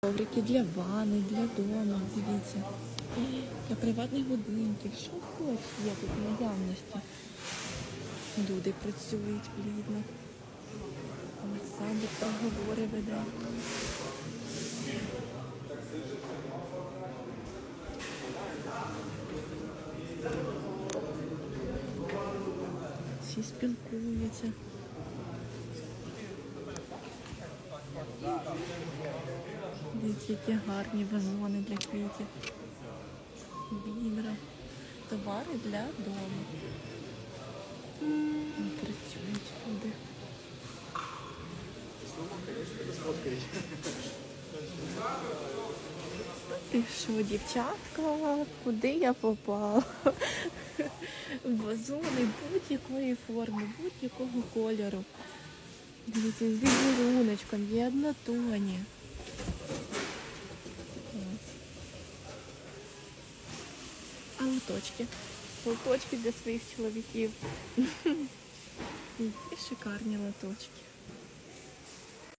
Коврики для ванни, для дому, дивіться. Для приватних будинків. Що хоч є тут наявності. Люди працюють плідно. Олександр переговори веде. Всі спілкуються. Які гарні вазони для квітів. Відра. Товари для дому. Працюють люди. Ти що, дівчатка, куди я попала? Вазони будь-якої форми, будь-якого кольору. Дивіться, з візеруночком, є однотонні. А лоточки? Лоточки для своїх чоловіків. І шикарні лоточки.